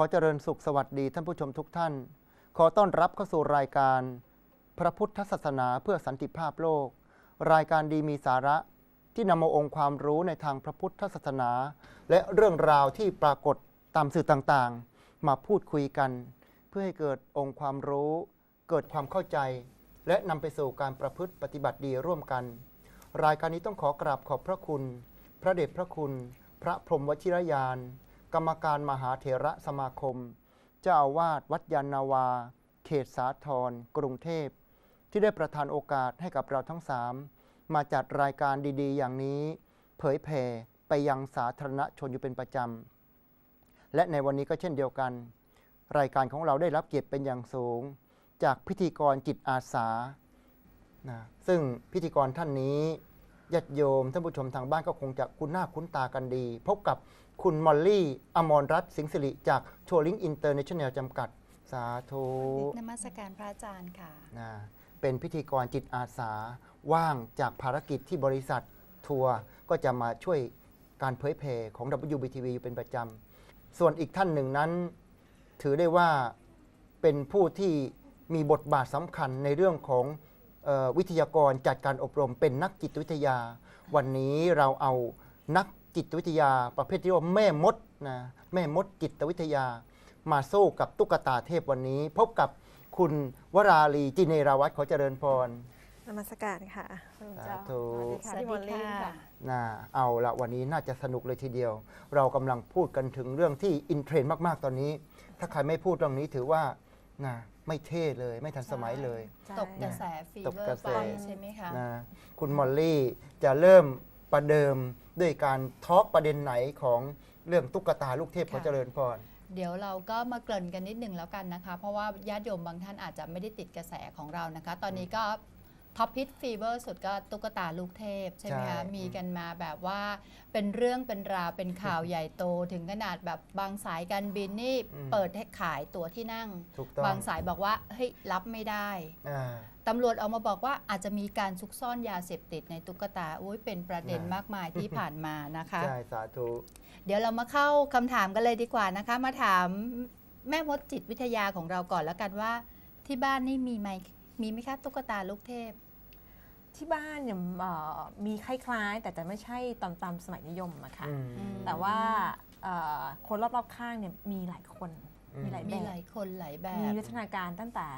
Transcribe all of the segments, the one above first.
อเจริญสุขสวัสดีท่านผู้ชมทุกท่าน ขอต้อนรับเข้าสู่รายการ พระพุทธศาสนาเพื่อสันติภาพโลก รายการดีมีสาระที่นำเอาองค์ความรู้ในทางพระพุทธศาสนา และเรื่องราวที่ปรากฏตามสื่อต่างๆ มาพูดคุยกัน เพื่อให้เกิดองค์ความรู้ เกิดความเข้าใจ และนำไปสู่การประพฤติปฏิบัติดีร่วมกัน รายการนี้ต้องขอกราบขอบพระคุณ พระเดชพระคุณ พระพรหมวชิรยาน กรรมการมหาเถระสมาคม เจ้าอาวาสวัดยานนาวา เขตสาทรกรุงเทพ ที่ได้ประทานโอกาสให้กับเราทั้งสามมาจัดรายการดีๆ อย่างนี้ เผยแผ่ไปยังสาธารณชนอยู่เป็นประจำ และในวันนี้ก็เช่นเดียวกัน รายการของเราได้รับเกียรติเป็นอย่างสูง จากพิธีกรจิตอาสานะซึ่งพิธีกรท่านนี้ญาติโยมท่านผู้ชมทางบ้านก็คงจะคุ้นหน้าคุ้นตากันดี พบกับ คุณมอลลี่ อมรรัตน์สิงห์สิริ จากโชลิงอินเตอร์เนชั่นแนลจำกัด สาธุนมัสการพระอาจารย์ค่ะ นะเป็นพิธีกรจิตอาสาว่างจากภารกิจที่บริษัททัวร์ก็จะมาช่วยการเผยแผ่ของ WBTV อยู่เป็นประจำ ส่วนอีกท่านหนึ่งนั้น ถือได้ว่าเป็นผู้ที่มีบทบาทสำคัญในเรื่องของเออวิทยากรจัดการอบรมเป็นนักจิตวิทยา วันนี้เราเอานัก จิตวิทยา ประเภทที่ว่าแม่มดนะแม่มดจิตวิทยา มาสู้กับตุ๊กตาเทพวันนี้ พบกับคุณวราลีจิเนราวัตรขอเจริญพรนมัสการค่ะพระคุณเจ้าสาธุสวัสดีค่ะพี่มอลลี่ค่ะนะเอาละวันนี้น่าจะสนุกเลยทีเดียว เรากำลังพูดกันถึงเรื่องที่อินเทรนด์มาก ๆ ตอนนี้ ถ้าใครไม่พูดเรื่องนี้ถือว่านะไม่เท่เลยไม่ทันสมัยเลยใช่ตกกระแสฟีตกเวอกระร์แสไปใช่ไหมคะนะคุณมอลลี่จะเริ่มประเดิม ด้วยการทอล์กประเด็นไหนของเรื่องตุ๊กตาลูกเทพขอเจริญพร เดี๋ยวเราก็มาเกริ่นกันนิดหนึ่งแล้วกันนะคะ เพราะว่าญาติโยมบางท่านอาจจะไม่ได้ติดกระแสของเรานะคะ ตอนนี้ก็ ท็อปฮิตฟีเวอร์สุดก็ตุ๊กตาลูกเทพ ใช่ไหมใช่คะ มีกันมาแบบว่าเป็นเรื่องเป็นราวเป็นข่าวใหญ่โต ถึงขนาดแบบบางสายการบินนี่เปิดให้ขายตั๋วที่นั่งถูกต้องบางสายบอกว่า เฮ้ย รับไม่ได้อ่าตำรวจออกมาบอกว่าอาจจะมีการซุกซ่อนยาเสพติดในตุ๊กตาอุ้ยเป็นประเด็นน่ะมากมายที่ผ่านมานะคะ ใช่ สาธุ เดี๋ยวเรามาเข้าคำถามกันเลยดีกว่านะคะ มาถามแม่มดจิตวิทยาของเราก่อนแล้วกันว่า ที่บ้านนี่มีไหม มีไหมคะตุ๊กตาลูกเทพ ที่บ้านเนี่ยเอ่อมีคล้ายๆ แต่จะไม่ใช่ตามตามสมัยนิยมอะค่ะ อืมอืมแต่ว่าเอ่อคนรอบๆข้างเนี่ยมีหลายคน อืม มีหลายมีแบหลาบยคนหลายแบมีบวิทนาการตั้งแต่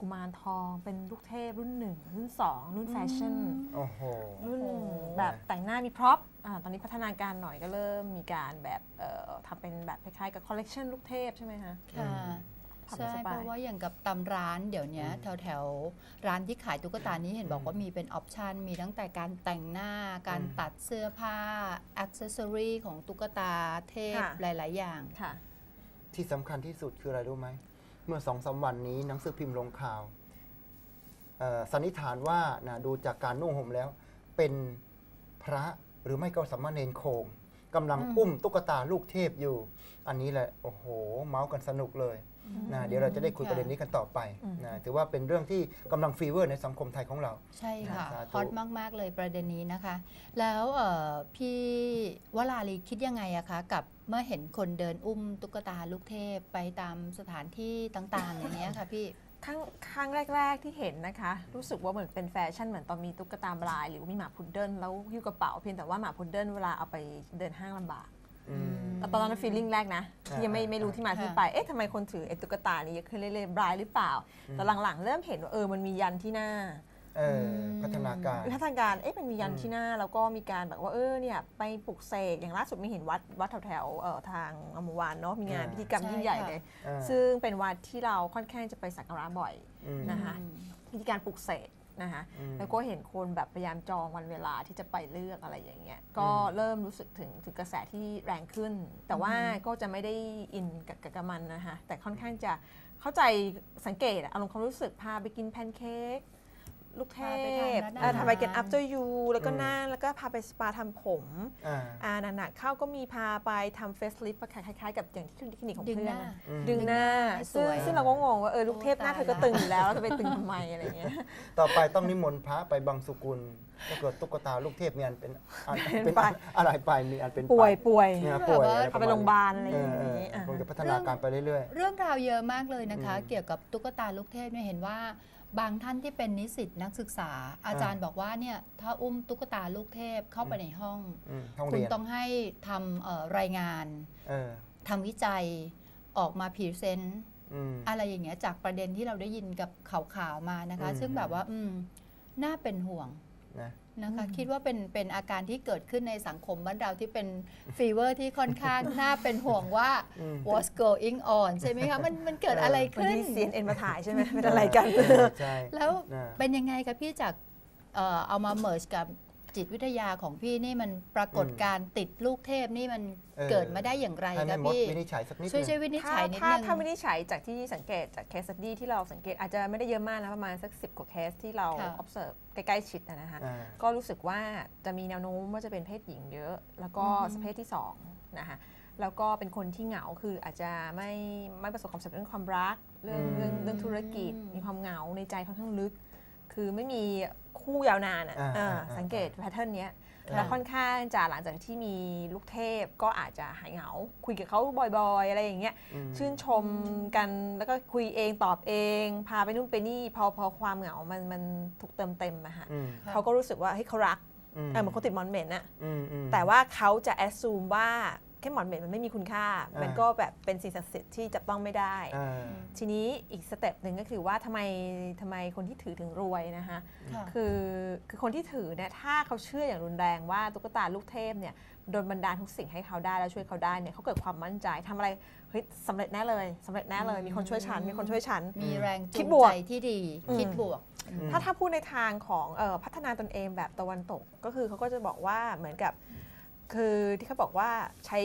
กุมารทองเป็นลูกเทพรุ่นหนึ่งรุ่นสองรุ่นแฟชั่น โอ้โห รุ่นโอ้โห แบบแต่งหน้ามีพร็อพอ่าตอนนี้พัฒนาการหน่อยก็เริ่มมีการแบบเอ่อทำเป็นแบบคล้ายๆกับคอลเลกชันลูกเทพใช่ไหมคะ ค่ะทำใช่สบายเพราะว่าอย่างกับตำร้านเดี๋ยวนี้อืมแถวแถวๆร้านที่ขายตุ๊กตานี้เห็นบอกว่ามีเป็นออปชันมีตั้งแต่การแต่งหน้าการอืมตัดเสื้อผ้าอักเซสซอรีของตุ๊กตาเทพค่ะหลาย ๆ อย่างค่ะ ที่สำคัญที่สุดคืออะไรรู้ไหม เมื่อสองสามวันนี้หนังสือพิมพ์ลงข่าวเอ่อสันนิษฐานว่านะดูจากการนุ่งห่มแล้ว เป็นพระหรือไม่ก็สามเณรโคงกำลังอืมอุ้มตุ๊กตาลูกเทพอยู่ อันนี้แหละ โอ้โห เมาส์กันสนุกเลย นะเดี๋ยวเราจะได้คุยประเด็นนี้กันต่อไปอืมนะถือว่าเป็นเรื่องที่กำลังฟีเวอร์ในสังคมไทยของเรา ใช่ค่ะสาธุฮอตมาก ๆ เลยประเด็นนี้นะคะ แล้วเอ่อพี่วลาลีคิดยังไงอะคะกับเมื่อเห็นคนเดินอุ้มตุ๊กตาลูกเทพไปตามสถานที่ต่างๆ อย่างเนี้ยค่ะพี่ครั้งครั้งแรก ๆที่เห็นนะคะ รู้สึกว่าเหมือนเป็นแฟชั่นเหมือนตอนมีตุ๊กตาบลาย หรือว่ามีหมาพุดเดิ้ลแล้วหิ้วกระเป๋าเพียงแต่ว่าหมาพุดเดิ้ลเวลาเอาไปเดินห้างลำบากอืม แต่ตอนนั้นฟีลลิ่งแรกนะที่ยังไม่อ่าไม่รู้ที่มาที่ค่ะไป เอ๊ะทำไมคนถือไอ้ตุ๊กตานี้เยอะขึ้นเรื่อยๆบลายหรือเปล่า แต่หลังๆ เริ่มเห็นว่าเออมันมียันที่หน้าเออพัฒนาการวิพัฒนาการ เอ๊ะมันมียันอืมที่หน้า แล้วก็มีการแบบว่า เออ เนี่ย ไปปลุกเสก อย่างล่าสุดมีเห็นวัด วัดแถวๆเอ่อทางอมวานเนาะ มีงานพิธีกรรมใช่ยิ่งใหญ่ค่ะเลยอ่าซึ่งเป็นวัดที่เราค่อนข้างจะไปสักการะบ่อยอืมนะคะอืมพิธีการปลุกเสก นะคะอืมแล้วก็เห็นคนแบบพยายามจองวันเวลาที่จะไปเลือกอะไรอย่างเงี้ยก็อืมเริ่มรู้สึกถึงถึงกระแสที่แรงขึ้น แต่ว่าก็จะไม่ได้อินกับกับมันนะคะแต่ค่อนข้างจะเข้าใจสังเกตอะอารมณ์ความรู้สึกพาไปกินแพนเค้ก ลูกเทพาไปทานพร้านอาหาร เอ่อทำไป get after you แล้วก็อืมนั่งแล้วก็พาไปสปาทำผมอ่าอ่าหนักๆเข้าก็มีพาไปทำเฟสลิฟต์คล้ายๆ กับอย่างที่คลินิกของดึงเพื่หอนน้า อะอืมดึงหน้าให้สซึ่งวยซึ่งเราก็งงว่าเออลูกเทพหน้าโอ้เธอก็ตายละ ตึงอยู่แล้วแล้วจะไปตึงทำไมอะไรเงี้ย ต่อไปต้องนิมนต์พระไปบังสุกุลถ้าเกิดตุ๊กตาลูกเทพมีอันเป็นอันเป็นเป็นไป อะไรไปมีอันเป็นป่วยไปป่วยเนี่ยป่วยอะไรเอาไปโรงพยาบาลอะไรเออย่างอเออนี้อะ คงจะพัฒนาการไปเรื่อย เรื่องราวเยอะมากเลยนะคะ อืม เกี่ยวกับตุ๊กตาลูกเทพเนี่ยเห็นว่า บางท่านที่เป็นนิสิตนักศึกษา อาจารย์บอกว่าเนี่ยถ้าอุ้มตุ๊กตาลูกเทพเข้าไปในห้องๆอืมห้องคุณเรียนต้องให้ทำเอ่อรายงานเออทำวิจัยออกมาพรีเซนต์อืมอะไรอย่างเงี้ยจากประเด็นที่เราได้ยินกับข่าวๆมานะคะอืมซึ่งแบบว่าอืมน่าเป็นห่วงนะ นะคะอืมคิดว่าเป็นเป็นอาการที่เกิดขึ้นในสังคมบ้านเราที่เป็นฟีเวอร์ที่ค่อนข้างน่าเป็นห่วงว่าอืม what's going on ใช่ไหมคะมันมันเกิดอะไรวันขึ้นที่ CNN มาถ่ายใช่ไหมเป็นอะไรกันเออใช่แล้วนะเป็นยังไงคะพี่จากเอ่อเอามาเมิร์กับ จิตวิทยาของพี่นี่มันปรากฏการณ์ติดลูกเทพนี่มันเออ เกิดมาได้อย่างไรให้แม่คะมดพี่ วินิจฉัยสักนิดช่วยหช่นึ่วยง วินิจถ้าฉัยนิดถ้านึง ถ้าวินิจฉัยจากที่สังเกตจากเคสสตี้ที่เราสังเกตอาจจะไม่ได้เยอะมากนะประมาณสัก 10 กว่าเคสที่เรา ค่ะ observe ใกล้ๆชิดนะนะคะอ่า ก็รู้สึกว่าจะมีแนวโน้มว่าจะเป็นเพศหญิงเยอะ แล้วก็อือฮึเพศที่2นะคะแล้วก็เป็นคนที่เหงาคืออาจจะไม่ไม่ประสบความสำเร็จเรื่องความรักเรื่องอืมเรื่องเรื่องธุรกิจมีความเหงาในใจค่อนข้างลึก คือไม่มี คู่ยาวนานอะอ่าเอออ่าสังเกตแพทเทิร์นเนี้ยค่ะแล้วค่อนข้างจะหลังจากที่มีลูกเทพก็อาจจะหายเหงา คุยกับเขาบ่อยๆ อะไรอย่างเงี้ยอืม ชื่นชมกันแล้วก็คุยเองตอบเอง พาไปนู่นไปนี่พอพอความเหงามันมันถูกเติมเต็มอะฮะอืมค่ะเขาก็รู้สึกว่าเฮ้ยเขารักอืมเออเหมือนคนติดหมอนเหม็นอะ อืมอืมแต่ว่าเขาจะแอดซูมว่า แค่หมอนเหม็นมันไม่มีคุณค่าอ่ามัมันก็แบบเป็นสิ่งศักดิ์สิทธิ์ที่จับต้องไม่ได้อ่าทีนี้อีกสเต็ปหนึ่งก็คือว่าทำไมทำไมคนที่ถือถึงรวยนะคะค่ะคือคือคนที่ถือเนี่ยถ้าเขาเชื่ออย่างรุนแรงว่าตุ๊กตาลูกเทพเนี่ยโดนบันดาลทุกสิ่งให้เขาได้แล้วช่วยเขาได้เนี่ยเขาเกิดความมั่นใจทำอะไรเฮ้ยสำเร็จแน่เลยสำเร็จแน่เลยมีคนช่วยฉันมีคนช่วยฉัน มีแรงคิจูดงบวกใจที่ดีอืมคิดบวกอืมถ้าถ้าพูดในทางของเออพัฒนาตนเองแบบตะวันตกก็คือเขาก็จะบอกว่าเหมือนกับ คือที่เขาบอกว่าใช้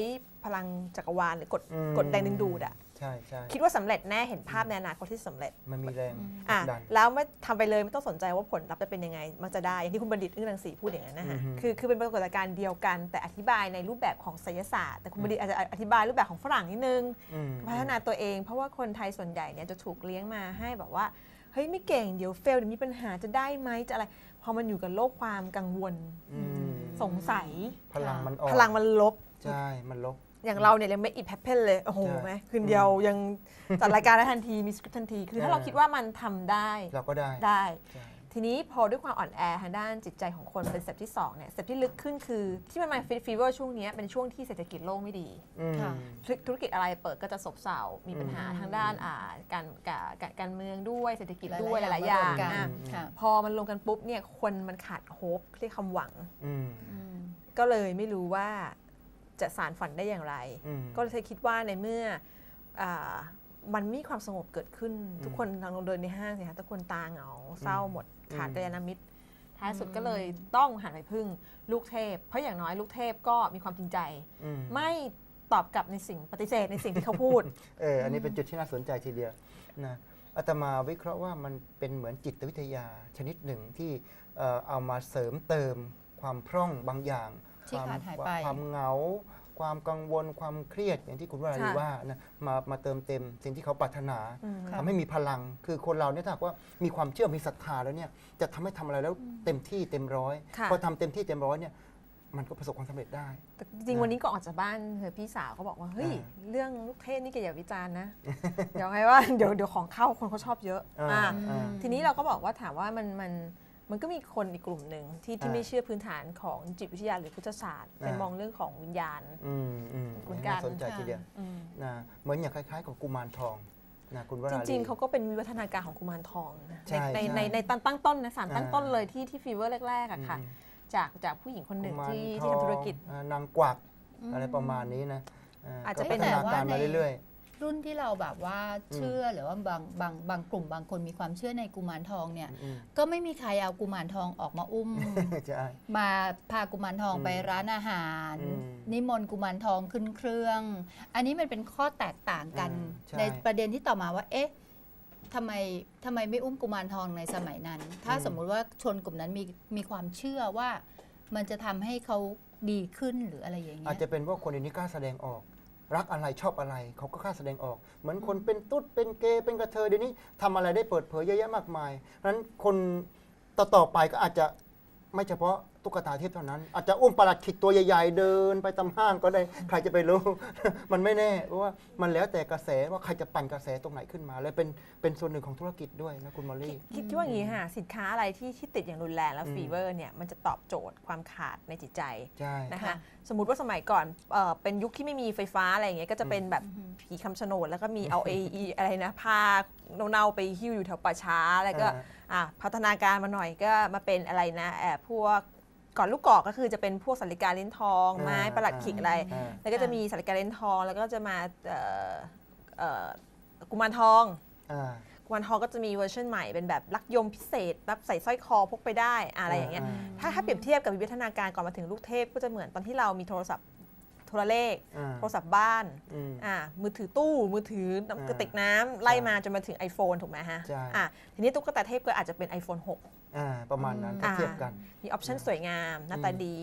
พลังจักรวาลหรือกดอืม กดแรงดึงดูดอะใช่ใช่คิดว่าสำเร็จแน่เห็นภาพในอนาคตที่สำเร็จมันมีแรงอะผลักดัน แล้วไม่ทำไปเลยไม่ต้องสนใจว่าผลลัพธ์จะเป็นยังไง มันจะได้อย่างที่คุณบัณฑิตอึ้งรังสีพูดอย่างนั้นนะฮะอือฮึ คือคือเป็นปรากฏการณ์เดียวกัน แต่อธิบายในรูปแบบของไสยศาสตร์แต่คุณบัณฑิตอาจจะอธิบายรูปแบบของฝรั่งนิดนึง อืม พัฒนาตัวเองเพราะว่าคนไทยส่วนใหญ่เนี่ยจะถูกเลี้ยงมาให้แบบว่าเฮ้ยไม่เก่งเดี๋ยวเฟลเดี๋ยวมีปัญหาจะได้ไหมจะอะไร พอมันอยู่กับโลกความกังวลอืม สงสัย พลังมันออกพลังมันลบ ใช่มันลบ อย่างเราเนี่ยยังไม่อิบแฮปเพนเลย โอ้โหใช่ไหมคืนเดียวยังจัดรายการได้ทันทีมีสคริปต์ทันที คือถ้าเออเราคิดว่ามันทำได้เราก็ได้ได้ ใช่ ทีนี้พอด้วยความอ่อนแอทางด้านจิตใจของคนเป็นสเต็ปที่2เนี่ยสเต็ปที่ลึกขึ้นคือที่มันมาฟิตฟีเวอร์ช่วงเนี้ยเป็นช่วงที่เศรษฐกิจโลกไม่ดีอืมค่ะธุรกิจอะไรเปิดก็จะซบเซา มีปัญหาอืมทางด้านอ่าการการการการเมืองด้วยเศรษฐกิจหลายๆด้วยหอย่างลายๆอย่างมารวมกันอะค่ะพอมันรวมกันปุ๊บเนี่ยคนมันขาดโฮปเรียกคำหวังอืมอืมก็เลยไม่รู้ว่าจะสารฝันได้อย่างไรอืมก็เลยคิดว่าในเมื่ออา มันไม่มีความสงบเกิดขึ้นอืมทุกคนทางลงเดินในห้างสิคะทุกคนตาเหงาเศร้าหมดอืมขาดกัลยาณมิตรท้ายสุดอืมก็เลยต้องหันไปพึ่งลูกเทพ เพราะอย่างน้อยลูกเทพก็มีความจริงใจอืมไม่ตอบกลับในสิ่งปฏิเสธในสิ่งที่เขาพูด เอออันนี้เป็นจุดที่น่าสนใจทีเดียวนะอาตมาวิเคราะห์ว่ามันเป็นเหมือนจิตวิทยาชนิดหนึ่งที่เอ่อเอามาเสริมเติมความพร่องบางอย่างที่ความขาดหายไปความเหงา ความกังวลความเครียดอย่างที่คุณวราลีค่ะว่านะมามาเติมเต็มสิ่งที่เขาปรารถนาอืมค่ะทำให้มีพลัง คือคนเราเนี่ยถ้าหากว่ามีความเชื่อมีศรัทธาแล้วเนี่ยจะทำให้ทำอะไรแล้วเต็มที่เต็มร้อยค่ะพอทำเต็มที่เต็มร้อยเนี่ยมันก็ประสบความสำเร็จได้แต่จริงๆวันนี้ก็ออกจากบ้านเธอพี่สาวก็บอกว่า เฮ้ยอ่าเรื่องลูกเทพนี่แกอย่าวิจารณ์นะ เดี๋ยวไงว่าเดี๋ยวเดี๋ยวของเข้าคนเขาชอบเยอะอ่าอ่าอ่าทีนี้เราก็บอกว่าถามว่ามันมัน มันก็มีคนอีกกลุ่มหนึ่งที่ที่อ่าไม่เชื่อพื้นฐานของจิตวิทยาหรือพุทธศาสตร์เป็นอ่ามมองเรื่องของวิญญาณอืมอืมเหมือนกันน่าสนใจทีเดียวอืมนะเหมือนอย่างคล้ายๆ กับกุมารทองนะคุณวจราลีริงๆเขาก็เป็นวิวัฒนาการของกุมารทองนะใช่ในในใช่ในในตั้งตั้งต้นนะสารตั้งอ่าต้นเลยที่ที่ฟีเวอร์แรกๆอะค่ะอืมจากจากผู้หญิงคนหนึ่งกุมารที่ทที่องทำธุรกิจอ่านางกวักอะไรประมาณนี้นะอาจจะก็เป็นพัฒนาแต่ว่าการมาในเรื่อยรุ่นที่เราแบบว่าเชื่อหรือว่าบางบางบางกลุ่มบางคนมีความเชื่อในกุมารทองเนี่ยๆอืมก็ไม่มีใครเอากุมารทองออกมาอุ้มใช่มาพากุมารทองอืมไปร้านอาหารอืมนิมนต์กุมารทองขึ้นเครื่อง อันนี้มันเป็นข้อแตกต่างกันอ่าใช่ในประเด็นที่ต่อมาว่าเอ๊ะทำไมทำไมไม่อุ้มกุมารทองในสมัยนั้น ถ้าอืมสมมุติว่าชนกลุ่มนั้นมีมีความเชื่อว่ามันจะทำให้เขาดีขึ้นหรืออะไรอย่างเงี้อาจยจะเป็นว่าคนเดี๋ยวนี้กล้าแสดงออก รักอะไรชอบอะไรเขาก็กล้าแสดงออก เหมือนคนเป็นตุ๊ดเป็นเกย์เป็นกระเทยเดี๋ยวนี้ทำอะไรได้เปิดเผยเยอะแยะมากมายเพราะฉะนั้นคนต่อๆไปก็อาจจะไม่เฉพาะ ตุ๊กตาเทพเท่านั้น อาจจะอุ้มปลัดขิกตัวใหญ่ ๆ เดินไปตามห้างก็ได้ ใครจะไปรู้ มันไม่แน่ เพราะว่ามันแล้วแต่กระแสว่าใครจะปั่นกระแสตรงไหนขึ้นมาและเป็นเป็นส่วนหนึ่งของธุรกิจด้วยนะคุณมอลลี่คิดคิดว่าอย่างนี้ค่ะสินค้าอะไรที่ที่ติดอย่างรุนแรงแล้วอืมฟีเวอร์เนี่ยมันจะตอบโจทย์ความขาดในจิตใจใช่นะคะค่ะสมมติว่าสมัยก่อนเอ่อเป็นยุคที่ไม่มีไฟฟ้าอะไรอย่างเงี้ยก็จะเป็นแบบผีคำชะโนดแล้วก็มีเอาเออะไรนะผ้าเน่าๆไปหิ้วอยู่แถวป่าช้าแล้วก็อ่าอะพัฒนาการมาหน่อยก็มาเป็นอะไรนะแอบพวก ก่อนลูกกอกก็คือจะเป็นพวกสาริกาลิ้นทองอ่าไม้ประหลัดขิกอะไร อ่า แล้วก็จะมีสาริกาลิ้นทอง แล้วก็จะมาเอ่อเอ่อกุมารทอง อ่า กุมารทองก็จะมีเวอร์ชันใหม่เป็นแบบลักยมพิเศษรับใส่สร้อยคอพกไปได้อะไรอย่างเงี้ย อ่า ถ้าถ้าเปรียบเทียบกับวิวัฒนาการก่อนมาถึงลูกเทพก็จะเหมือนตอนที่เรามีโทรศัพท์โทรเลข อ่าโทรศัพท์บ้าน อืม อ่ามือถือตู้มือถือน้ำอ่ากระติกน้ำไล่มาจนมาถึง iPhone ถูกไหมฮะใช่ อะทีนี้ตุ๊กตาเทพก็อาจจะเป็น iPhone 6 อ่าประมาณนั้นถ้าอ่า เทียบกัน มีออปชั่นสวยงามหน้าตาอืมดี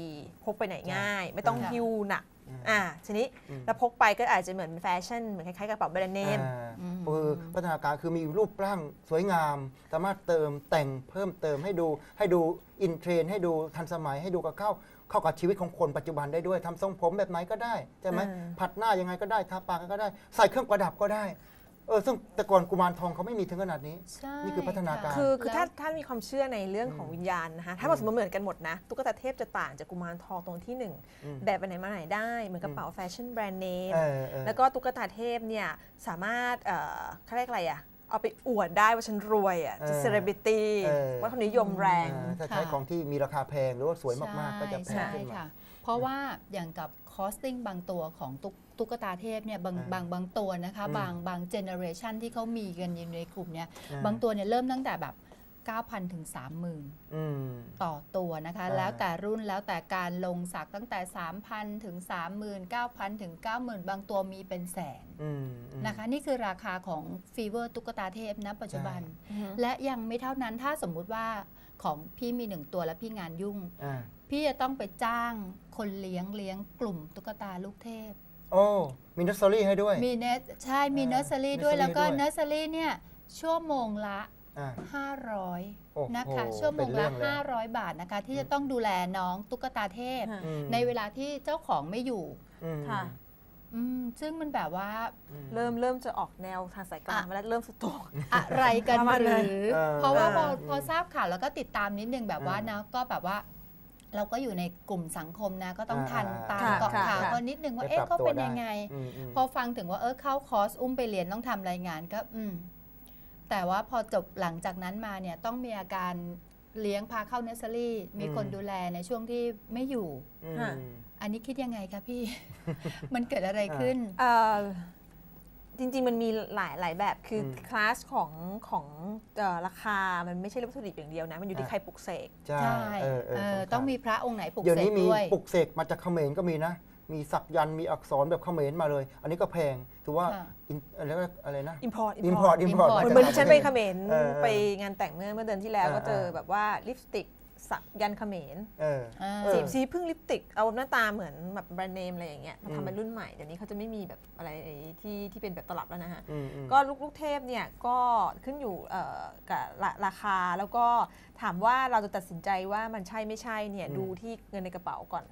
พกไปไหนง่าย ไม่ต้องอ่าหิ้วหนักอ่า อ่าทีนี้อืม แล้วพกไปก็อาจจะเหมือนเป็นแฟชั่นเหมือนคล้ายๆกระเป๋าแบรนด์เนม อ่าอืม คือพัฒนาการคือมีรูปร่างสวยงาม สามารถเติมแต่งเพิ่มเติมให้ดูให้ดูอินเทรนด์ให้ดูทันสมัยให้ดูกับเข้าเข้ากับชีวิตของคนปัจจุบันได้ด้วยทำทรงผมแบบไหนก็ได้ใช่ไหมอ่าผัดหน้ายังไงก็ได้ทาปากก็ได้ ใส่เครื่องประดับก็ได้ เออซึ่งแต่ก่อนกุมารทองเขาไม่มีถึงขนาดนี้ ใช่นี่คือพัฒนาการะคือคือแล้วถ้าถ้ามีความเชื่อในเรื่องของวิญญาณนะคะถ้าอืมสมมติเหมือนกันหมดนะตุ๊กตาเทพจะต่างจากกุมารทองตรงที่หนึ่งอืมแบบไปไหนมาไหนได้ เหมือนกระเป๋าแฟชั่นแบรนด์เนมเออเออ แล้วก็ตุ๊กตาเทพเนี่ยสามารถเอ่อเขาเรียกอะไรอะเอาไปอวดได้ว่าฉันรวยอะจะเออเซเลบริตี้เออ ว่าคนนิยมแรงเออถ้าใช้ค่ะของที่มีราคาแพงหรือว่าสวยมากๆ ก็จะแพงใช่ขึ้นมา ค่ะ เพราะว่าอย่างกับคอสติ้งบางตัวของตุ๊ก ตุ๊กตาเทพเนี่ยบางอ่าบางบางตัวนะคะอืมบางบางเจเนอเรชันที่เขามีกันอยู่ในกลุ่มเนี่ยอ่าบางตัวเนี่ยเริ่มตั้งแต่แบบ 9,000 ถึง 30,000อืมต่อตัวนะคะอ่าแล้วแต่รุ่นแล้วแต่การลงสักตั้งแต่ 3,000 ถึง 30,000 9,000 ถึง 90,000 บางตัวมีเป็นแสนอืมอืมนะคะ นี่คือราคาของฟีเวอร์ตุ๊กตาเทพนะปัจจุบันใช่และยังไม่เท่านั้นถ้าสมมุติว่าของพี่มีหนึ่งตัวแล้วพี่งานยุ่งอ่าพี่จะต้องไปจ้างคนเลี้ยงเลี้ยงกลุ่มตุ๊กตาลูกเทพ โอ้มีนัสซอรี่ให้ด้วย มีเนสใช่มีอ่าเนอร์เซอรี่ด้วย nursery แล้วก็ด้วย เนอร์เซอรี่เนี่ยชั่วโมงละ อ่าโอ้โห500นะคะชั่วโมงเป็นเรื่ละ องเลย 500 บาทนะคะ ที่จะต้องดูแลน้องตุ๊กตาเทพ ค่ะ อืมในเวลาที่เจ้าของไม่อยู่อืมค่ะ อืมซึ่งมันแบบว่า อืมเริ่มเริ่มจะออกแนวทางสายกลางอะ มาแล้วเริ่มสโตรกอะไรกันประมาณหนั้รืนอเออเพราะว่าพอเออ พอทราบข่าวแล้วก็ติดตามนิดนึงแบบว่าเออนะก็แบบว่า เราก็อยู่ในกลุ่มสังคมนะ ก็ต้องอ่าทันตามค่ะเกาะค่ะข่าวค่ะก็นิดนึงว่าได้เอ๊ะปรับเขาตัวเป็นได้ยังไงอืมอืมพอฟังถึงว่าเออเข้าคอร์สอุ้มไปเรียนต้องทำรายงานก็อืมแต่ว่าพอจบหลังจากนั้นมาเนี่ยต้องมีอาการเลี้ยงพาเข้าเนสเซอรี่ มีคนอืมดูแลในช่วงที่ไม่อยู่อืมค่ะอันนี้คิดยังไงคะพี่ มันเกิดอะไรขึ้นเอ่อ จริง ๆ มันมีหลายหลายแบบคืออมคลาสของของเอ่อราคามันไม่ใช่เรื่องวัตถุดิบอย่างเดียวนะ มันอยู่ที่อะ ใครปลุกเสก ใช่ใช่เออเออเออสำคัญต้องมีพระองค์ไหนปลุกเดี๋ยวเสกนี้มีด้วย ปลุกเสกมาจากเขมรก็มีนะ มีสักยันต์มีอักษรแบบเขมรมาเลย อันนี้ก็แพงถือว่าค่ะ อินอะไรก็อะไรนะ import อิมพอร์ตอิมพอร์ต import เหมือนที่ฉันไปเขมรเออไปงานแต่งเมื่อเมื่อเดือนที่แล้วเออก็เจอเออ แบบว่าลิปสติก สักยันเขมรเออ อ่าเออ สีสีพึ่งลิปสติก เอาหน้าตาเหมือนแบบแบรนด์เนมอะไรอย่างเงี้ยมาอืม ทำเป็นรุ่นใหม่ เดี๋ยวนี้เขาจะไม่มีแบบอะไรที่ที่เป็นแบบตลับแล้วนะฮะ อืมอืม ก็ลูกลูกเทพเนี่ยก็ขึ้นอยู่เอ่อกับราราคาแล้วก็ถามว่าเราจะตัดสินใจว่ามันใช่ไม่ใช่เนี่ยอืมดูที่เงินในกระเป๋าก่อน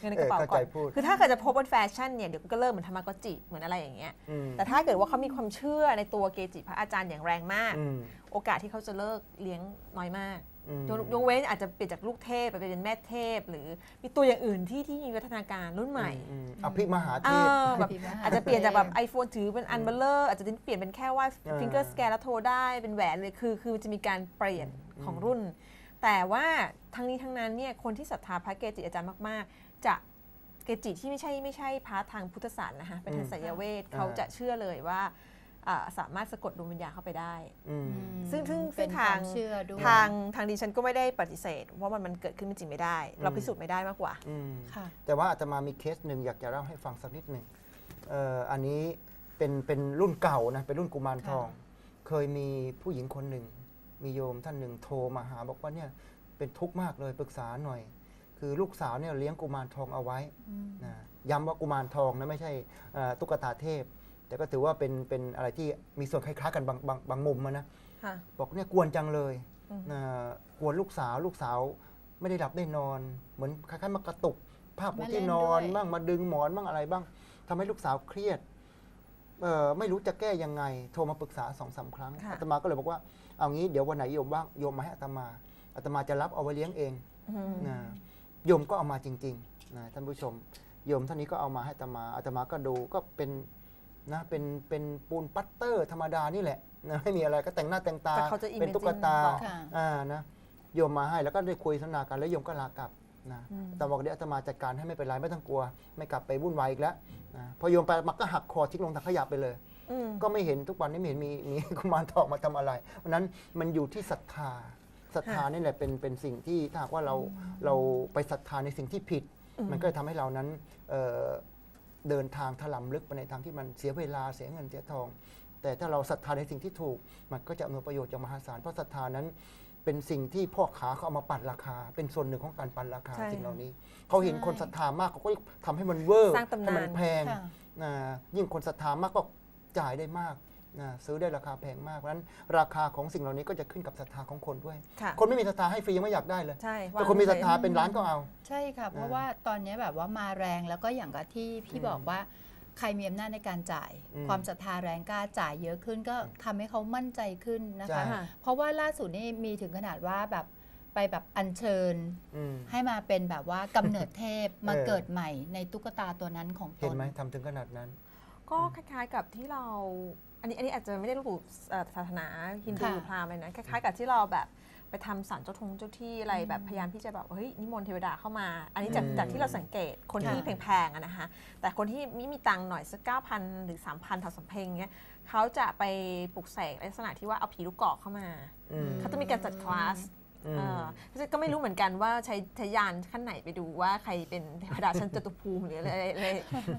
เงินในกระเป๋าเออก่อนเข้าใจพูด คือถ้าเกิดจะพบบนแฟชั่นเนี่ยเดี๋ยวก็เริ่มเหมือนธรรมากอจิเหมือนอะไรอย่างเงี้ยอืมแต่ถ้าเกิดว่าเขามีความเชื่อในตัวเกจิพระอาจารย์อย่างแรงมาก อืม โอกาสที่เขาจะเลิกเลี้ยงน้อยมากอืม ยกยกเว้นอาจจะเปลี่ยนจากลูกเทพไปเป็นแม่เทพ หรือมีตัวอย่างอื่นที่ที่มีวัฒนาการรุ่นใหม่อืมอภิมหาเทเอพอแบบพิมพ์มหอาจจะเปลี่ยนจากแบบ iPhone ถือเป็นอันเบลเลอร์อาจจะเปลี่ยนเป็นแค่ว่าเออ finger scan แล้วโทรได้เป็นแหวนเลยคือ คือจะมีการเปลี่ยนของรุ่น แต่ว่าทั้งนี้ทั้งนั้นเนี่ยคนที่ศรัทธาพระเกจิอาจารย์มาก ๆ จะเกจิที่ไม่ใช่ไม่ใช่พระทางพุทธศาสนานะคะเป็นทางอืมไสยเวทอ่าเขาจะเชื่อเลยว่าอ่า สามารถสะกดดวงวิญญาณเข้าไปได้อืมอืมซึ่งซึ่งเป็นซึ่งทางความเชื่อด้วยทางทางดิฉันก็ไม่ได้ปฏิเสธ เพราะมันมันเกิดขึ้นจริงไม่ได้ เราอืมพิสูจน์ไม่ได้มากกว่าอืมค่ะแต่ว่าอาตมามีเคสหนึ่งอยากจะเล่าให้ฟังสักนิดหนึ่งเอ่ออันนี้เป็นเป็นรุ่นเก่านะเป็นรุ่นกุมารทอง เคยมีผู้หญิงคนหนึ่ง มีโยมท่านหนึ่งโทรมาหาบอกว่าเนี่ยเป็นทุกข์มากเลยปรึกษาหน่อย คือลูกสาวเนี่ยเลี้ยงกุมารทองเอาไว้นะย้ำว่ากุมารทองนะไม่ใช่เอ่อตุ๊กตาเทพ แต่ก็ถือว่าเป็นเป็นอะไรที่มีส่วนคล้ายๆกันบางบางบางมุมอะนะค่ะบอกเนี่ยกวนจังเลยอืมนะกวนลูกสาวลูกสาวไม่ได้หลับได้นอน เหมือนคล้ายๆมากระตุกผ้าปูมาเล่นที่นอนด้วยบ้างมาดึงหมอนบ้างอะไรบ้างทำให้ลูกสาวเครียดเออไม่รู้จะแก้ยังไง โทรมาปรึกษาสองสามครั้งค่ะอาตมาก็เลยบอกว่าเอางี้เดี๋ยววันไหนโยมว่างโยมมาให้อาตมาอาตมาจะรับเอาไว้เลี้ยงเองอืมนะโยมก็เอามาจริงๆนะท่านผู้ชมโยมท่านนี้ก็เอามาให้อาตมาอาตมาก็ดูก็เป็น นะเป็นเป็นปูนปัตเตอร์ธรรมดานี่แหละนะไม่มีอะไรก็แต่งหน้าแต่งตาแต่เขาจะ เป็นตุ๊กตา imagine ค่ะอ่านะโยมมาให้แล้วก็ได้คุยสนทนากันแล้วโยมก็ลากลับนะอืม แต่บอกเดี๋ยวอาตมาจัดการให้ไม่เป็นไรไม่ต้องกลัว ไม่กลับไปวุ่นวายอีกแล้วนะพอโยมไปมันก็หักคอทิ้งลงถังขยะไปเลย อืม ก็ไม่เห็นทุกวันนี้ไม่เห็นมีมี กุมารทองมาทำอะไรเพราะฉะนั้นมันอยู่ที่ศรัทธาศรัทธานี่แหละเป็นเป็นสิ่งที่ถ้าหากว่าเราเราไปศรัทธาในสิ่งที่ผิดอืมมันก็จะทำให้เรานั้นเอ่อ เดินทางถลำลึกไปในทางที่มันเสียเวลาเสียเงินเสียทอง แต่ถ้าเราศรัทธาในสิ่งที่ถูก มันก็จะอำนวยประโยชน์อย่างมหาศาลเพราะศรัทธานั้นเป็นสิ่งที่พ่อขาเขาเอามาปั่นราคา เป็นส่วนหนึ่งของการปั่นราคาใช่สิ่งเหล่านี้ เขาเห็นใช่คนศรัทธามากเขาก็ทำให้มันเวอร์สร้างตำนานให้มันแพงค่ะนะยิ่งคนศรัทธามากก็จ่ายได้มาก นะซื้อได้ราคาแพงมากเพราะฉะนั้น ราคาของสิ่งเหล่านี้ก็จะขึ้นกับศรัทธาของคนด้วย ค่ะคนไม่มีศรัทธาให้ฟรียังไม่อยากได้เลยใช่แต่คนมีศรัทธาเป็นล้านก็เอา ใช่ค่ะ เพราะอ่าว่าตอนนี้แบบว่ามาแรงแล้วก็อย่างกับที่พี่อืมบอกว่า ใครมีอำนาจในการจ่าย อืมความศรัทธาแรงกล้าจ่ายเยอะขึ้นก็ทำให้เขามั่นใจขึ้นนะใช่ คะ ค่ะ เพราะว่าล่าสุดนี่มีถึงขนาดว่าแบบไปแบบอัญเชิญ อืม ให้มาเป็นแบบว่ากำเนิดเทพ มาเออ เกิดใหม่ในตุ๊กตาตัวนั้นของตเห็นน ไหมทำถึงขนาดนั้น ก็คล้ายๆกับที่เรา อันนี้อันนี้อาจจะไม่ได้ระบุเอ่อศาสนาฮินดูค่ะหรือพราหมณ์เลยนะคล้ายๆกับที่เราแบบไปทำสารเจ้าทงเจ้าที่อะไรแบบพยายามที่จะแบบเฮ้ยนิมนต์เทวดาเข้ามา อันนี้จากอืมจากที่เราสังเกตคนที่ค่ะแพงๆอะนะคะแต่คนที่ไม่มีตังค์หน่อยสักเก้าพันหรือสามพันถอดสำเพ็งเงี้ยเขาจะไปปลุกเสกลักษณะที่ว่าเอาผีลูกกอกเข้ามาอืมเขาจะมีการจัดคลาสอืม เออก็ไม่รู้เหมือนกันว่าใช้ใช้ยานขั้นไหนไปดูว่าใครเป็นเทวดาชั้นจตุภูมิหรืออะไรอะไร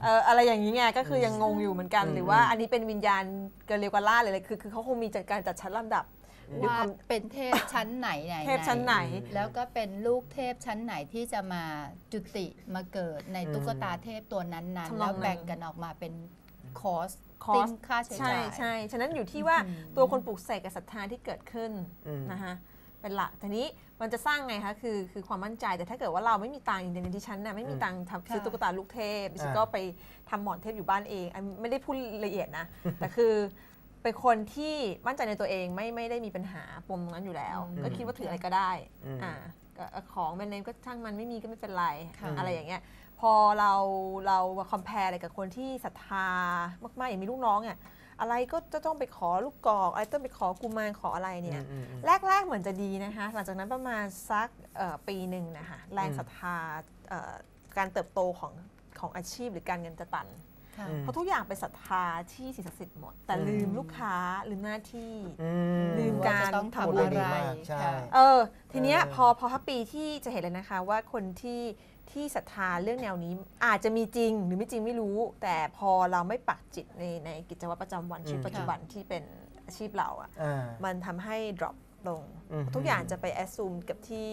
เอ่ออะไรอย่างนี้ไงก็คือยังงงอยู่เหมือนกันอืมหรือว่าอันนี้เป็นวิญญาณเกเรวกาล่าหรืออะไรคือคือเขาคงมีจัดการจัดชั้นลำดับด้วยว่าความเป็นเทพชั้นไหนไหนเทพชั้นไหน แล้วก็เป็นลูกเทพชั้นไหนที่จะมาจุติมาเกิดในตุ๊กตาเทพตัวนั้นทำนองๆแล้วนั้นแบ่งกันออกมาเป็นคอสคอติ้สงค่าใช้ใช่จ่ายใช่ฉะนั้นอยู่ที่ว่าอืมตัวคนปลูกเสกกับศรัทธาที่เกิดขึ้นอืมนะคะ เป็นหลักทีนี้มันจะสร้างไงคะคือคือความมั่นใจแต่ถ้าเกิดว่าเราไม่มีตังค์อย่างเดียวที่ฉันน่ะไม่มีตังค์ทำซื้อตุ๊กตาลูกเทพดิฉันก็ไปทำหมอนเทพอยู่บ้านเองอันไม่ได้พูดละเอียดนะ แต่คือเป็นคนที่มั่นใจในตัวเองไม่ไม่ได้มีปัญหาปมตรงนั้นอยู่แล้วอืมก็คิดว่าถืออะไรก็ได้อืมอ่าก็ของแบรนด์เนมก็ช่างมันไม่มีก็ไม่เป็นไรค่ะอะไรอย่างเงี้ยพอเราเรามาคอมเพลอะไรกับคนที่ศรัทธามากๆอย่างมีลูกน้องเนี่ย อะไรก็จะต้องไปขอลูกกอกอะไรต้องไปขอกุมารขออะไรเนี่ยอืมอืมแรก ๆ เหมือนจะดีนะคะ หลังจากนั้นประมาณสักเอ่อปีหนึ่งนะคะแรงอืมศรัทธาเอ่อการเติบโตของของอาชีพหรือการเงินจะตันค่ะอืมเพราะทุกอย่างเป็นศรัทธาที่สิ่งศักดิ์สิทธิ์หมด แต่อืมลืมลูกค้าลืมหน้าที่อืลืมว่าจะต้องการทำพูดอะได้ดีไรมากใช่ค่ะเออทีเนี้ยเออพอพอถ้าปีที่จะเห็นเลยนะคะว่าคนที่ ที่ศรัทธาเรื่องแนวนี้อาจจะมีจริงหรือไม่จริงไม่รู้ แต่พอเราไม่ปักจิตในในกิจวัตรประจำวันชีวิตปัจจุบันที่เป็นอาชีพเราอะอ่า มันทำให้ drop ลง อืม ทุกอย่างจะไป assume กับที่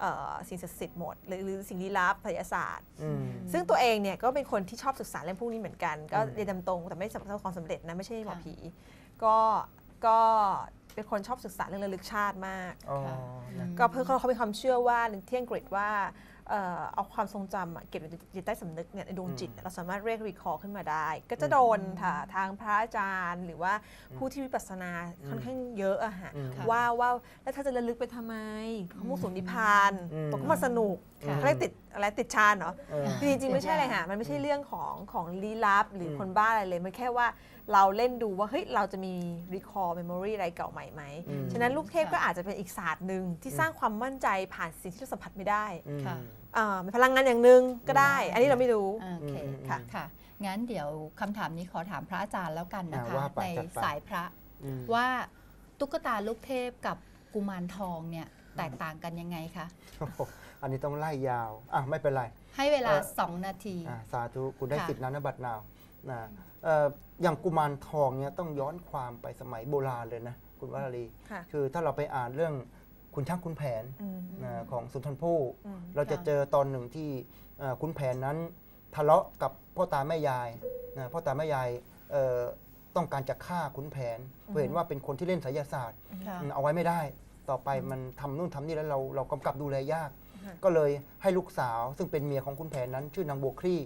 เอ่อสิ่งศักดิ์สิทธิ์หมดหรือหรือสิ่งลี้ลับไสยศาสตร์ อืม ซึ่งตัวเองเนี่ยก็เป็นคนที่ชอบศึกษาเรื่องพวกนี้เหมือนกัน ก็อืมเรียนตามตรงแต่ไม่ประสบความสำเร็จนะไม่ใช่หมอค่ะ ผี ก็ก็เป็นคนชอบศึกษาเรื่องระลึกชาติมาก อ๋อค่ะนะ ก็เพื่อเขาเขามีความเชื่อว่าที่อังกฤษว่า เอ่อเอาความทรงจำอะเก็บในจิตใต้สำนึกเนี่ยในดวงจิตอืมเราสามารถเรียกรีคอร์ขึ้นมาได้ ก็จะโดนค่ะทางพระอาจารย์ หรือว่าผู้ที่วิปัสสนาค่อนข้างเยอะอะฮะอืมค่ะว่าว่าแล้วถ้าจะระลึกไปทำไมเขามุ่งสู่นิพพานอืมตกก็มาสนุกค่ะเขาเรียกติด อะไรติดฌานเนาะเออ คือจริงๆไม่ใช่อะไรค่ะมันไม่ใช่เรื่องของของลี้ลับหรืออคนบ้าอะไรเลย มันแค่ว่าเราเล่นดูว่าเฮ้ยเราจะมี recall memory อะไรเก่าใหม่ไหม อืม ฉะนั้นลูกเทพค่ะก็อาจจะเป็นอีกศาสตร์หนึ่งที่สร้างความมั่นใจผ่านสิ่งที่เราสัมผัสไม่ได้อืม ค่ะ อ่าเป็นพลังงานอย่างหนึ่งก็ได้ อันนี้เราไม่รู้ โอเคอืมอืมค่ะ ค่ะ งั้นเดี๋ยวคำถามนี้ขอถามพระอาจารย์แล้วกันนะคะ อ่าว่าไปในจัดไป สายพระอืม ว่าตุ๊กตาลูกเทพกับกุมารทองเนี่ย แตกต่างกันยังไงคะโอ้โหอันนี้ต้องไล่ยาวอะไม่เป็นไร ให้เวลาเอ่อ2นาทีอะสาธุคุณได้ค่ะสิทธินั้นนะบัตรนาวนะเอ่ออย่างกุมารทองเนี่ยต้องย้อนความไปสมัยโบราณเลยนะ คุณวราลีค่ะคือถ้าเราไปอ่านเรื่องคุณช่างคุณแผนอืมนะของสุนทรภู่อืมเราจะค่ะเจอตอนหนึ่งที่เอ่อคุณแผนนั้นทะเลาะกับพ่อตาแม่ยายนะพ่อตาแม่ยายเอ่อต้องการจะฆ่าขุนแผนเพราะเห็นว่าเป็นคนที่เล่นไสยศาสตร์ค่ะอืมเอาไว้ไม่ได้ ต่อไปมันทำนู่นทำนี่แล้วเราเรากำกับดูแลยากค่ะก็เลยให้ลูกสาว ซึ่งเป็นเมียของคุณแผนนั้น ชื่อนางบัวคลี่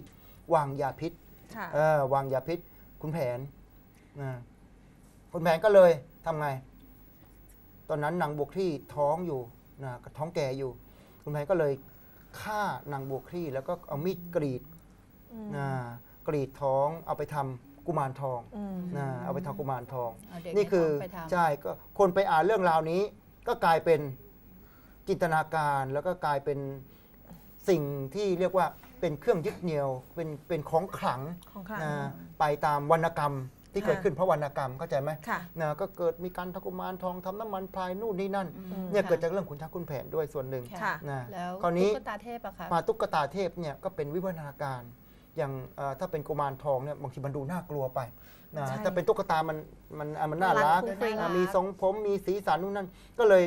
วางยาพิษค่ะเออวางยาพิษ คุณแผนนะคุณแผนก็เลยทำไง ตอนนั้นนางบัวคลี่ท้องอยู่นะก็ท้องแก่อยู่ คุณแผนก็เลยฆ่านางบัวคลี่แล้วก็เอามีดกรีดอืมนะกรีดท้องเอาไปทำกุมารทองอืมนะเอาไปทำกุมารทองเอาเด็กนี่คือในท้องไปทำใช่ก็คนไปอ่านเรื่องราวนี้ ก็กลายเป็นจินตนาการแล้วก็กลายเป็นสิ่งที่เรียกว่าเป็นเครื่องยึดเหนี่ยว เป็นเป็นของขลังของขลัง นะไปตามวรรณกรรมที่ค่ะเกิดขึ้นเพราะวรรณกรรมเข้าใจไหมค่ะนะก็เกิดมีการทำกุมารทองทำน้ำมันพรายนู่นนี่นั่นอืม เนี่ยค่ะ เกิดจากเรื่องขุนช้างขุนแผนด้วยส่วนหนึ่ง ค่ะ นะแล้วคราวนี้ ตุ๊กตาเทพอะคะมาตุ๊กตาเทพเนี่ยก็เป็นวิวัฒนาการ อย่างเอ่อถ้าเป็นกุมารทองเนี่ยบางทีมันดูน่ากลัวไป นะใช่ถ้าเป็นตุ๊กตามันมันอะมันน่าน่ารัรักกฟุ้งฟริ้ง อะมีทรงผมมีสีสันนู่นนั่นก็เลย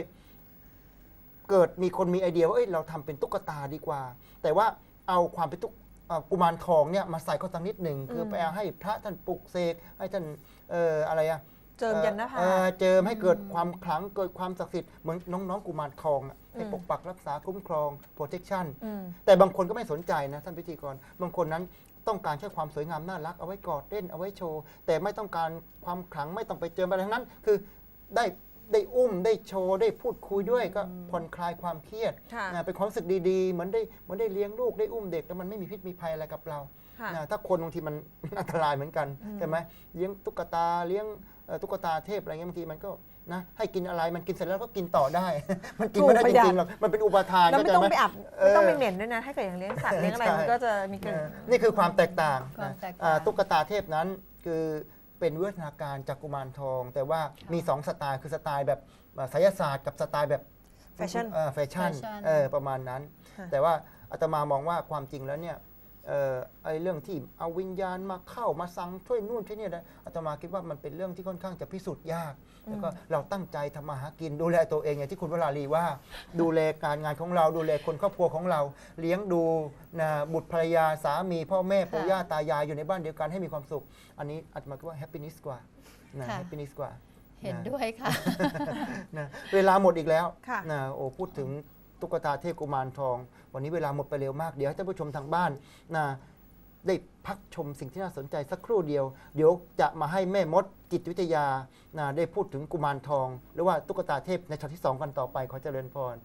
เกิดมีคนมีไอเดียว่าเอ้ยเราทำเป็นตุ๊กตาดีกว่า แต่ว่าเอาความเป็นตุ๊กเอ่อกุมารทองเนี่ยมาใส่เข้าสักนิดหนึ่งคือไปเอาให้พระท่านปลุกเสกให้ท่านเอ่ออะไรอะ เจิมยันนภาเอ่อเจิมให้เกิดความขลังเกิดความศักดิ์สิทธิ์เหมือนน้องๆกุมารทองอะให้อืม ปกปักรักษาคุ้มครอง protection อืม แต่บางคนก็ไม่สนใจนะท่านพิธีกร บางคนนั้น ต้องการแค่ความสวยงามน่ารักเอาไว้กอดเล่นเอาไว้โชว์ แต่ไม่ต้องการความขลังไม่ต้องไปเจออะไรทั้งนั้น คือได้ได้อุ้มได้โชว์ได้พูดคุยด้วยก็ผ่อนคลายความเครียดค่ะนะเป็นความรู้สึกดีๆเหมือนได้เหมือนได้เลี้ยงลูกได้อุ้มเด็กแล้วมันไม่มีพิษมีภัยอะไรกับเราค่ะนะถ้าคนบางทีมัน อันตรายเหมือนกันอืมใช่ไหมเลี้ยงตุ๊กตาเลี้ยงเอ่อ ตุ๊กตาเทพอะไรเงี้ยบางทีมันก็นะให้กินอะไรมันกินเสร็จแล้วก็กินต่อได้ มันกินไม่ได้จริงๆหรอกมันเป็นอุปทานแล้วไม่เข้าใจต้องไหมไปอับเออไม่ต้องไปเหม็นด้วยนะถ้าเกิดอย่างเลี้ยงสัตว์เลี้ยงอะไรใช่มันก็จะมีกลิ่นเออนี่คือความแตกต่างความนะแตกต่างอ่าตุ๊กตาเทพนั้นคือเป็นวิวัฒนาการจากกุมารทอง แต่ว่ามีสองสไตล์คือสไตล์แบบอ่าไสยศาสตร์กับสไตล์แบบแฟชั่นเอ่อแฟชั่นแฟชั่นเออประมาณนั้นค่ะแต่ว่าอาตมามองว่าความจริงแล้วเนี่ยเอ่อ ไอ้เรื่องที่เอาวิญญาณมาเข้ามาสั่งช่วยนู่นช่วยนี่นะอาตมาคิดว่ามันเป็นเรื่องที่ค่อนข้างจะพิสูจน์ยาก แล้วก็เราตั้งใจทำมาหากินดูแลตัวเองอย่างที่คุณวราลีว่า ดูแลการงานของเราดูแลคนครอบครัวของเรา เลี้ยงดูนะบุตรภรรยาสามี พ่อแม่ปู่ย่าตายายอยู่ในบ้านเดียวกันให้มีความสุข อันนี้อาตมาคิดว่าแฮปปี้นิสกว่านะค่ะแฮปปี้นิสกว่าเห็นด้วยค่ะนะเวลาหมดอีกแล้วค่ะนะโอ้พูดถึง ตุ๊กตาเทพกุมารทอง วันนี้เวลาหมดไปเร็วมาก เดี๋ยวให้ท่านผู้ชมทางบ้านนะได้พักชมสิ่งที่น่าสนใจสักครู่เดียว เดี๋ยวจะมาให้แม่มดจิตวิทยานะได้พูดถึงกุมารทอง หรือว่าตุ๊กตาเทพในช็อตที่ 2 กันต่อไปขอเจริญพร